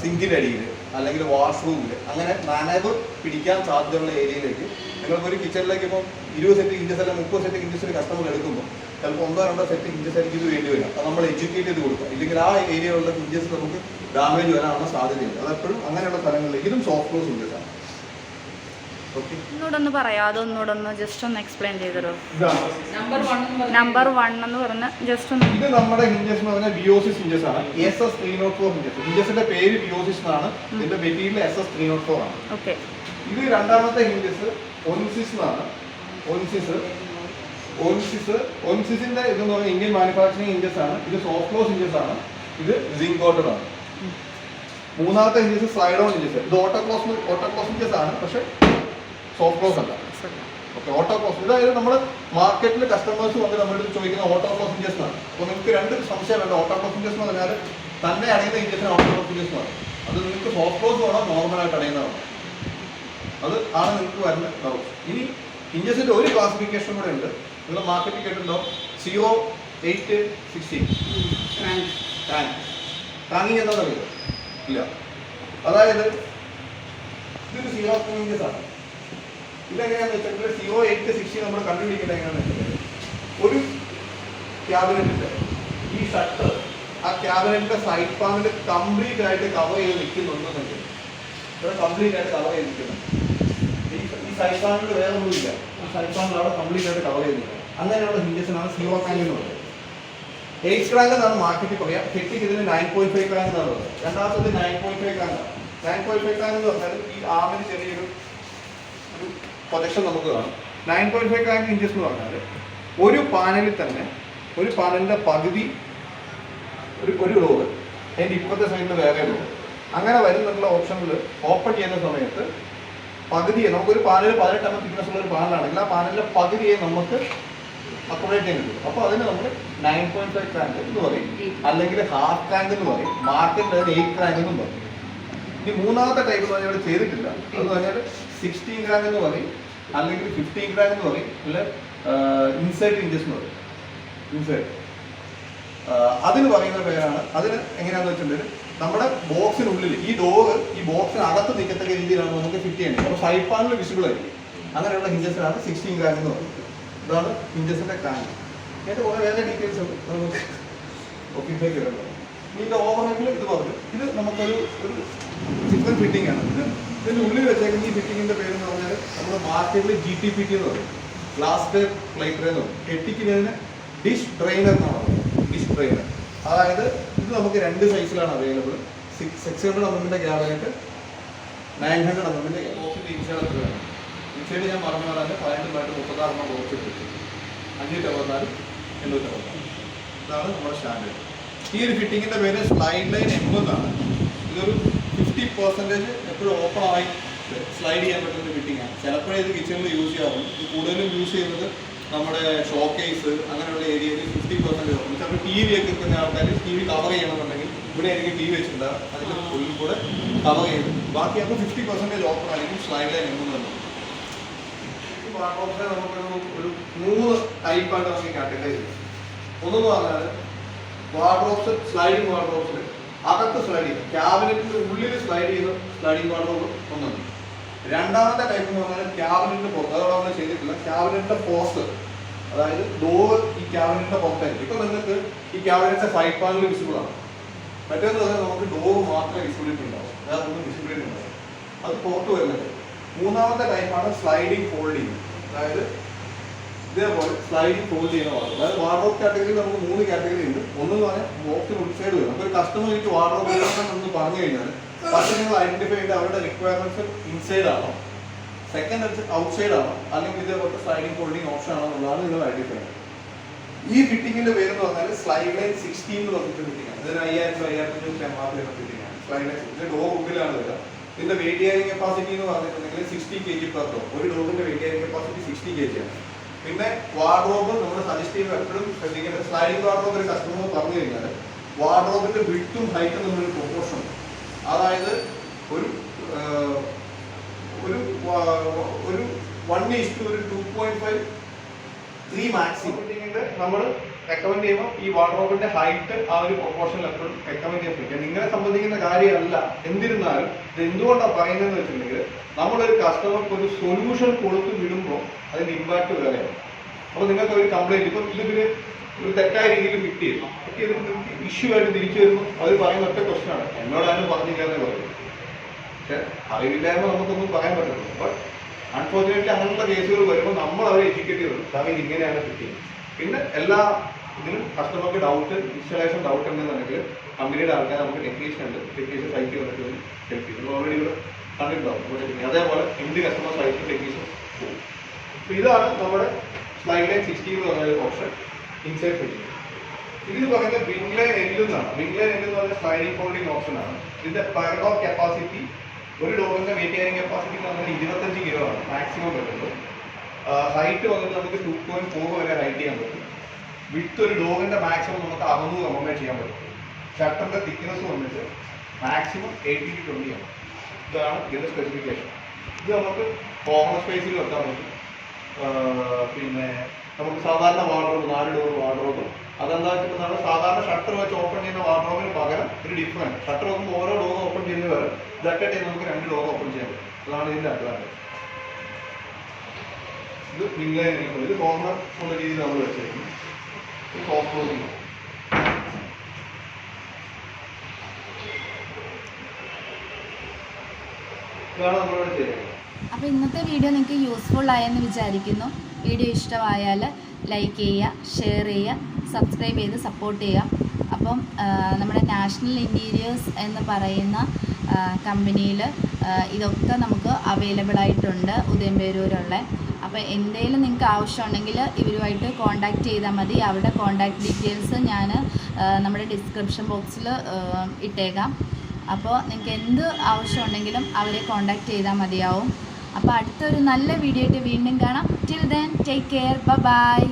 സിങ്കിന്റെ അടിയിൽ അല്ലെങ്കിൽ വാഷ്റൂമിൽ അങ്ങനെ നനവ് പിടിക്കാൻ സാധ്യതയുള്ള ഏരിയയിലേക്ക് നിങ്ങൾക്ക് ഒരു കിച്ചണിലേക്ക് ഇപ്പം ഇരുപത് സെറ്റ് ഇഞ്ചസ് അല്ല മുപ്പത് സെറ്റ് ഇഞ്ചസ് ഒരു കസ്റ്റമർ എടുക്കുമ്പോൾ ചിലപ്പോൾ ഒന്നോ രണ്ടോ സെറ്റ് ഇഞ്ചസ് ആയിരിക്കും ഇത് വേണ്ടി വരും. അത് നമ്മൾ എഡ്യൂക്കേറ്റ് ചെയ്ത് കൊടുക്കുക. ഇല്ലെങ്കിൽ ആ ഏരിയയിലുള്ള ഇഞ്ചസ് നമുക്ക് ഡാമേജ് വരാനുള്ള സാധ്യതയുണ്ട്. അതെപ്പോഴും അങ്ങനെയുള്ള സ്ഥലങ്ങളിൽ ഇതും സോഫ്റ്റ് ക്ലോസ് ഉണ്ട് സാർ ഒന്നുകൂടൊന്ന് ഒന്നുകൂടെ പറയാം അതൊന്നുകൂടെ ഒന്ന് ജസ്റ്റ് ഒന്ന് എക്സ്പ്ലെയിൻ ചെയ്തോ നമ്പർ വൺ എന്ന് പറഞ്ഞ ജസ്റ്റ് ഒന്ന് ഇത് നമ്മുടെ ഹിഞ്ചസ് എന്ന് പറഞ്ഞാൽ ബിയോസിസ് ഹിഞ്ചസ് ആണ്. S S three nought four hinges ഹിഞ്ചസിന്റെ പേര് ബിയോസിസ് എന്നാണ്. ഇതിന്റെ material S S three nought four ആണ്. ഓക്കെ ഇത് രണ്ടാമത്തെ ഹിൻഡിസ് ഒൻസിസ് എന്നാണ്. ഒൻസിസ് ഒൻസിസ് ഒൻസിസിന്റെ ഇതെന്ന് പറഞ്ഞാൽ ഇന്ത്യൻ മാനുഫാക്ചറിങ് ഹിഞ്ചസ് ആണ്. ഇത് സോഫ്റ്റ് ക്ലോസ് ഹിഞ്ചസ് ആണ്. ഇത് സിങ്ക് കോട്ടഡ് ആണ്. മൂന്നാമത്തെ ഹിഞ്ചസ് സ്ലൈഡ് ഓൺ ഹിഞ്ചസ് ഇത് ഓട്ടോക്ലോസ് ഓട്ടോക്ലോസ് ഹിഞ്ചസ് ആണ്. പക്ഷെ സോഫ്റ്റ് ക്ലോസ് അല്ല. ഓക്കെ ഓട്ടോ ക്ലോസ് ഇതായത് നമ്മൾ മാർക്കറ്റിൽ കസ്റ്റമേഴ്സ് വന്ന് നമ്മളോട് ചോദിക്കുന്ന ഓട്ടോ ക്ലോസ് ഇഞ്ചസ് ആണ്. അപ്പോൾ നിങ്ങൾക്ക് രണ്ട് സംശയം വേണ്ട. ഓട്ടോ ക്ലോസ് ഇഞ്ചസ് എന്ന് പറഞ്ഞാൽ തന്നെ അടയുന്ന ഇഞ്ചസിന് ഓട്ടോ ക്ലോസ് ഇഞ്ചസ് ആണ് അത് നിങ്ങൾക്ക് സോഫ്റ്റ് ക്ലോസ് വേണം? നോർമലായിട്ട് അടയുന്നതാണ്? അത് ആണ് നിങ്ങൾക്ക് വരുന്ന ഡൗട്ട് ഇനി ഇഞ്ചസിന്റെ ഒരു ക്ലാസിഫിക്കേഷൻ കൂടെ ഉണ്ട്. നിങ്ങൾ മാർക്കറ്റിൽ കേട്ടല്ലോ സീറോ എയ്റ്റ് സിക്സ്റ്റീൻ ടാങ്ക് ടാങ്കിങ് എന്താണെന്ന് അറിയോ ഇല്ല. അതായത് ഇതൊരു സീറോ ഇഞ്ചസ് ആണ്. ഇതെങ്ങനെയാണെന്ന് വെച്ചിട്ടുണ്ടെങ്കിൽ സീറോ എയ്റ്റ് സിക്സ്റ്റീൻ നമ്മൾ കണ്ടുപിടിക്കുന്നത് എങ്ങനെയാണെന്ന് വെച്ചിട്ടുണ്ടെങ്കിൽ ഒരു ക്യാബിനറ്റിന്റെ ഈ ഷട്ടർ ആ ക്യാബിനറ്റിന്റെ സൈഡ് പാമ്പിൽ കംപ്ലീറ്റ് ആയിട്ട് കവർ ചെയ്ത് നിൽക്കുന്നുണ്ടെന്നുണ്ടെങ്കിൽ കംപ്ലീറ്റ് ആയിട്ട് കവർ ചെയ്ത് നിൽക്കുന്നു പാനലിൽ വേറെ ഒന്നുമില്ല ആ സൈഡ് പാനൽ അവിടെ കംപ്ലീറ്റ് ആയിട്ട് കവർ ചെയ്യുന്നില്ല അങ്ങനെയുള്ള ഹിഞ്ചസിനാണ് സീറോ ക്രാങ്ക് എന്ന് പറയുന്നത് എയ്റ്റ് ക്രാങ്ക് എന്നാണ് മാർക്കറ്റിൽ പറയാം. കെട്ടിക്ക് ഇതിന് നയൻ പോയിന്റ് ഫൈവ് ക്രാങ്ക് എന്നാണ് പറയുന്നത് രണ്ടാമത്തത് nine point five crank nine point five crank എന്ന് പറഞ്ഞാൽ ഈ ആമിന് ചെറിയൊരു ഒരു പ്രൊജക്ഷൻ നമുക്ക് കാണാം. Nine point five crank hinges എന്ന് പറഞ്ഞാൽ ഒരു പാനലിൽ തന്നെ ഒരു പാനലിന്റെ പകുതി ഒരു ഒരു ഡോറ് അതിന്റെ ഇപ്പോഴത്തെ സൈഡിൽ വേറെ ഡോറ് അങ്ങനെ വരുന്നുള്ള ഓപ്ഷനിൽ ഓപ്പൺ ചെയ്യുന്ന സമയത്ത് പകുതിയെ നമുക്കൊരു പാനൽ പതിനെട്ട് എണ്ണം തിക്നസ് ഉള്ള ഒരു പാനലാണെങ്കിൽ ആ പാനലിന്റെ പകുതിയെ നമുക്ക് അക്കോമഡേറ്റ് ചെയ്യാൻ കിട്ടും അപ്പോൾ അതിന് നമ്മൾ നയൻ പോയിന്റ് ഫൈവ് ക്രാങ്ക് എന്ന് പറയും. അല്ലെങ്കിൽ ഹാഫ് ക്രാങ്ക് എന്ന് പറയും. മാർക്കറ്റിൽ അതിന് എയ്റ്റ് ക്രാങ്ക് എന്നും പറയും. ഇനി മൂന്നാമത്തെ ടൈപ്പ് എന്ന് പറഞ്ഞാൽ ഇവിടെ ചെയ്തിട്ടില്ല. എന്ന് പറഞ്ഞാൽ സിക്സ്റ്റീൻ ഗ്രാം എന്ന് പറയും. അല്ലെങ്കിൽ ഫിഫ്റ്റീൻ ഗ്രാം എന്ന് പറയും. അല്ല ഇൻസൈഡ് ഇഞ്ചസ് എന്ന് പറയും. ഇൻസൈഡ് അതിന് പറയുന്ന പേരാണ്. അതിന് എങ്ങനെയാണെന്ന് വെച്ചിട്ടുണ്ടെങ്കിൽ നമ്മുടെ ബോക്സിനുള്ളിൽ ഈ ഡോറ് ഈ ബോക്സിനകത്ത് നിൽക്കത്തക്ക രീതിയിലാണ് നമുക്ക് ഫിറ്റ് ചെയ്യേണ്ടത്. അപ്പോൾ സൈഡ് പാനൽ വിസിബിൾ ആയിരിക്കും. അങ്ങനെയുള്ള ഹിഞ്ചസിനാണ് സിക്സ്റ്റീൻ ഗ്രാം എന്ന് പറയുന്നത്. ഇതാണ് ഹിഞ്ചസിന്റെ ക്രാങ്ക് ഇതിന്റെ കുറെ വേറെ ഡീറ്റെയിൽസ് ഉണ്ട്. നമുക്ക് ഓഫീസിലേക്ക് വരുന്നത് ഇതിന്റെ ഓവർഹെഡിൽ ഇത് പറഞ്ഞു. ഇത് നമുക്കൊരു ഒരു ചിക്കൻ ഫിറ്റിംഗ് ആണ്. ഇത് ഇതിന്റെ ഉള്ളിൽ വെച്ചേക്കുന്ന ഈ പേര് എന്ന് പറഞ്ഞാൽ നമ്മുടെ മാർക്കറ്റിൽ ജി ടി പി ടി എന്ന് പറയും. ഗ്ലാസ് ഡേ പ്ലേറ്റ് എന്ന് പറയും. കെട്ടിക്കുന്നതിന് ഡിഷ് ഡ്രെയിനർ എന്നാണ് ഡിഷ് ഡ്രെയിനർ അതായത് ഇത് നമുക്ക് രണ്ട് സൈസിലാണ് അവൈലബിൾ സിക്സ് സിക്സ് ഹൺഡ്രഡ് എമ്മിന്റെ ക്യാബിനറ്റ് നയൻ ഹൺഡ്രഡ് ബോക്സിന്റെ ഇൻഷുറൻസ് വേണം. ഇൻഷുറൻസ് ഞാൻ പറഞ്ഞ പോലെ തന്നെ പതിനെട്ടുമായിട്ട് മുപ്പത്താറെണ്ണം ബോക്സ് ഇട്ടിട്ട് അഞ്ഞൂറ്റി അറുപത്തിനാല് എണ്ണൂറ്റി അറുപത്തിനാല് ഇതാണ് നമ്മുടെ സ്റ്റാൻഡേർഡ് ഈ ഒരു ഫിറ്റിങ്ങിന്റെ പേര് സ്ലൈഡ് ലൈൻ എം എന്നാണ്. ഇതൊരു ഫിഫ്റ്റി പെർസെന്റേജ് എപ്പോഴും ഓപ്പൺ ആയി സ്ലൈഡ് ചെയ്യാൻ പറ്റുന്ന ആണ് ചിലപ്പോഴേ ഇത് കിച്ചണിൽ യൂസ് ചെയ്യാറുണ്ട് ഇത് കൂടുതലും യൂസ് ചെയ്യുന്നത് നമ്മുടെ ഷോക്കേസ് അങ്ങനെയുള്ള ഏരിയയിൽ ഫിഫ്റ്റി പെർസെന്റ് വരും പക്ഷേ ചിലപ്പോൾ ടി വി ഒക്കെ വെക്കുന്ന ആൾക്കാർ ടി വി കവർ ചെയ്യണമെന്നുണ്ടെങ്കിൽ ഇവിടെ എനിക്ക് ടി വി വെച്ചിട്ടുണ്ടാകും അതിന്റെ ഉള്ളിൽ കൂടെ കവർ ചെയ്യും ബാക്കി അപ്പോൾ ഫിഫ്റ്റി പെർസെന്റേജ് ഓഫർ ആയിരിക്കും സ്ലൈഡ് ലൈൻ എം എന്ന് പറയുന്നത് ഈ വാർഡ്രോബ്സിനെ നമുക്കൊരു ഒരു മൂന്ന് ടൈപ്പായിട്ട് നമുക്ക് കാറ്റഗറൈസ് ചെയ്യാം. ഒന്നെന്ന് പറഞ്ഞാൽ വാർഡ്രോബ്സ് സ്ലൈഡിംഗ് വാർഡ്രോബ്സിൽ അകത്ത് സ്ലൈഡ് ചെയ്യും ക്യാബിനറ്റിന്റെ ഉള്ളിൽ സ്ലൈഡ് ചെയ്യുന്ന സ്ലൈഡിങ് വാർഡ്രോബ് ഒന്നുണ്ട്. രണ്ടാമത്തെ ടൈപ്പ് എന്ന് പറഞ്ഞാൽ ക്യാബിനറ്റിന്റെ പുറത്ത്. അതോടെ നമ്മൾ ചെയ്തിട്ടില്ല. ക്യാബിനറ്റിന്റെ പോസ്റ്റ് അതായത് ഡോർ ഈ ക്യാബിനറ്റിന്റെ പുറത്തായിരിക്കും ഇപ്പൊ നിങ്ങൾക്ക് ഈ ക്യാബിനറ്റ് സൈഡ് പാനൽ വിസിബിൾ ആണ്. മറ്റേന്ന് പറഞ്ഞാൽ നമുക്ക് ഡോർ മാത്രമേ വിസിബിലിറ്റി ഉണ്ടാവും. വേറെ ഒന്നും വിസിബിലിറ്റി ഉണ്ടാവും അത് പുറത്ത് വരുന്നത്. മൂന്നാമത്തെ ടൈപ്പാണ് സ്ലൈഡിങ് ഫോൾഡിങ് അതായത് ഇതേപോലെ സ്ലൈഡിങ് ഫോൾഡ് ചെയ്യുന്ന വാർഡ് അതായത് വാർഡ്രോബ് കാറ്റഗറിയിൽ നമുക്ക് മൂന്ന് കാറ്റഗറി ഉണ്ട്. ഒന്ന് പറഞ്ഞാൽ ബോക്സിന് ഉൾസൈഡ് വരും. അപ്പോൾ ഒരു കസ്റ്റമർ എനിക്ക് വാർഡ്രോബ് എന്ന് പറഞ്ഞു കഴിഞ്ഞാൽ ഫസ്റ്റ് നിങ്ങൾ ഐഡന്റിഫൈ ചെയ്ത് അവരുടെ റിക്വയർമെന്റ്സ് ഇൻസൈഡ് ആണോ സെക്കൻഡ് ഔട്ട്സൈഡ് ആണോ. അല്ലെങ്കിൽ ഇതേപോലത്തെ സ്ലൈഡിങ് ഫോൾഡിങ് ഓപ്ഷൻ ആണോ എന്നുള്ളതാണ് നിങ്ങൾ ഐഡന്റിഫൈ ചെയ്യുന്നത് ഈ ഫിറ്റിംഗിന്റെ പേര് എന്ന് പറഞ്ഞാൽ സ്ലൈഡ് ലൈൻ സിക്സ്റ്റീൻ എന്ന് പറഞ്ഞിട്ട് ഫിറ്റിംഗ് ആണ്. ഇതിന് അയ്യായിരത്തി അയ്യായിരത്തി ഫിറ്റിംഗ് ആണ്. സ്ലൈഡ് ലൈൻ ഇതിന്റെ ഡോർ മുമ്പിലാണ് വരിക. ഇതിന്റെ വെയിറ്റ് ക്യാരിങ് കപ്പാസിറ്റി എന്ന് പറഞ്ഞിട്ടുണ്ടെങ്കിൽ sixty K G per door ഒരു ഡോറിന്റെ weight carrying capacity sixty K G ആണ്. പിന്നെ വാർഡ്രോബ് നമ്മൾ സജസ്റ്റ് ചെയ്യുമ്പോൾ എപ്പോഴും ശ്രദ്ധിക്കേണ്ടത് സ്ലൈഡിംഗ് വാർഡ്രോബ് ഒരു കസ്റ്റമർ പറഞ്ഞു കഴിഞ്ഞാൽ വാർഡ്രോബിന്റെ വിട്ടും ഹൈറ്റും തമ്മിലൊരു പ്രൊപ്പോർഷൻ അതായത് ഒരു ഒരു ഒരു വൺ ഈസ്റ്റ് ഒരു two point five three maximum നമ്മൾ റെക്കമെൻഡ് ചെയ്യുമ്പോൾ ഈ വാർഡ്രോബിന്റെ ഹൈറ്റ് ആ ഒരു പ്രൊപ്പോർഷനിൽ എപ്പോഴും റെക്കമെൻഡ് ചെയ്യാൻ പറ്റും. നിങ്ങളെ സംബന്ധിക്കുന്ന കാര്യമല്ല. എന്നിരുന്നാലും ഇത് എന്തുകൊണ്ടാണ് പറയുന്നതെന്ന് വെച്ചിട്ടുണ്ടെങ്കിൽ നമ്മളൊരു കസ്റ്റമർക്ക് ഒരു സൊല്യൂഷൻ കൊടുത്തു വിടുമ്പോൾ അതിന്റെ ഇമ്പാക്ട് വേറെയാണ്. അപ്പോൾ നിങ്ങൾക്ക് ഒരു കംപ്ലൈന്റ് ഇപ്പം ഇതിൽ ഒരു തെറ്റായ രീതിയിൽ ഫിറ്റ് ചെയ്യുന്നു ഫിറ്റ് ചെയ്തിട്ട് നിങ്ങൾക്ക് ഇഷ്യൂ ആയിട്ട് തിരിച്ചു വരുമ്പോൾ അവർ പറയുന്ന ഒറ്റ ക്വസ്റ്റനാണ് എന്നോട് പറഞ്ഞില്ല പറഞ്ഞില്ലാന്നേ പറയും പക്ഷെ അറിവില്ലായ്മ നമുക്കൊന്നും പറയാൻ പറ്റില്ല ബട്ട് അൺഫോർച്ചുനേറ്റ്ലി അങ്ങനെയുള്ള കേസുകൾ വരുമ്പോൾ നമ്മൾ അവരെ എഡ്യൂക്കേറ്റ് ചെയ്തു കാരണം ഇത് ഇങ്ങനെയാണ് കിട്ടിയത്. പിന്നെ എല്ലാ ഇതിനും കസ്റ്റമർക്ക് ഡൗട്ട് ഇൻസ്റ്റലേഷൻ ഡൗട്ട് ഉണ്ടെന്നുണ്ടെങ്കിൽ കമ്പനിയുടെ ആൾക്കാർ നമുക്ക് ടെക്നീഷ്യൻ ഉണ്ട്. ടെക്നീഷ്യൻ സൈറ്റിൽ വന്നിട്ട് ഹെൽപ്പ് ചെയ്യും. ഓൾറെഡി ഇവിടെ കണ്ടിട്ടുണ്ടാവും. അതേപോലെ എന്ത് കസ്റ്റമർ സൈറ്റിൽ ടെക്നീഷ്യൻ പോകും. അപ്പോൾ ഇതാണ് നമ്മുടെ സ്ലൈഡ് ലൈൻ സിക്സ്റ്റി എന്ന് പറഞ്ഞ ഓപ്ഷൻ ഇൻസൈഡ് ഫിറ്റിംഗ് ഇതിൽ പറയുന്നത് വിംഗ്ലൈൻ എല്ല് വിംഗ്ലൈൻ എല്ല് എന്ന് പറഞ്ഞ സ്ലൈഡിംഗ് ഫോൾഡിംഗ് ഓപ്ഷൻ ആണ്. ഇതിന്റെ ഓഫ് കപ്പാസിറ്റി ഒരു ഡോറിന്റെ വെയിറ്റ് ക്യാരിങ് കപ്പാസിറ്റി എന്ന് പറഞ്ഞാൽ ഇരുപത്തഞ്ച് കിലോ ആണ് മാക്സിമം വരുന്നത്. ഹൈറ്റ് വന്നിട്ട് നമുക്ക് ടു പോയിന്റ് ഫോർ വരെ ഹൈറ്റ് ചെയ്യാൻ പറ്റും. വിത്ത് ഒരു ഡോറിന്റെ മാക്സിമം നമുക്ക് അറുന്നൂറ് എം എം എ ചെയ്യാൻ പറ്റും. ഷട്ടറിന്റെ തിക്നെസ് വന്നിട്ട് മാക്സിമം എയ്റ്റി ടു ട്വന്റി ആണ്. ഇതാണ് ഇതിന്റെ സ്പെസിഫിക്കേഷൻ ഇത് നമുക്ക് കോമൺ സ്പേസിൽ വെക്കാൻ പറ്റും. പിന്നെ നമുക്ക് സാധാരണ വാർഡ്രോബ് നാല് ഡോർ വാർഡ്രോബ് അതെന്താ സാധാരണ ഷട്ടർ വെച്ച് ഓപ്പൺ ചെയ്യുന്ന വാർഡ്രോബിന് പകരം ഒരു ഡിഫറന്റ് ഷട്ടർ നോക്കുമ്പോൾ ഓരോ ഡോർ ഓപ്പൺ ചെയ്യുന്ന വരെ ഇതൊക്കെ നമുക്ക് രണ്ട് ഡോർ ഓപ്പൺ പറ്റും. അതാണ് ഇതിന്റെ അഡ്വാന്റേജ് ഇത് വിംഗ്ലൈൻ ഇത് കോർണർ ഉള്ള രീതിയിൽ നമ്മൾ വെച്ചിരിക്കുന്നു ഇത് സോഫ്റ്റ് ക്ലോസിംഗ് ഇതാണ് നമ്മളിവിടെ ചെയ്യുന്നത് അപ്പോൾ ഇന്നത്തെ വീഡിയോ നിങ്ങൾക്ക് യൂസ്ഫുൾ ആയെന്ന് വിചാരിക്കുന്നു. വീഡിയോ ഇഷ്ടമായാൽ ലൈക്ക് ചെയ്യുക ഷെയർ ചെയ്യുക. സബ്സ്ക്രൈബ് ചെയ്ത് സപ്പോർട്ട് ചെയ്യുക. അപ്പം നമ്മുടെ നാഷണൽ ഇന്റീരിയേഴ്സ് എന്ന് പറയുന്ന കമ്പനിയിൽ ഇതൊക്കെ നമുക്ക് അവൈലബിൾ ആയിട്ടുണ്ട് ഉദയംപേരൂരുള്ള അപ്പോൾ എന്തെങ്കിലും നിങ്ങൾക്ക് ആവശ്യമുണ്ടെങ്കിൽ ഇവരുമായിട്ട് കോൺടാക്റ്റ് ചെയ്താൽ മതി. അവരുടെ കോൺടാക്റ്റ് ഡീറ്റെയിൽസ് ഞാൻ നമ്മുടെ ഡിസ്ക്രിപ്ഷൻ ബോക്സിൽ ഇട്ടേക്കാം. അപ്പോൾ നിങ്ങൾക്ക് എന്ത് ആവശ്യമുണ്ടെങ്കിലും അവരെ കോൺടാക്റ്റ് ചെയ്താൽ മതിയാവും. അപ്പോൾ അടുത്തൊരു നല്ല വീഡിയോ ആയിട്ട് വീണ്ടും കാണാം. Till then take care bye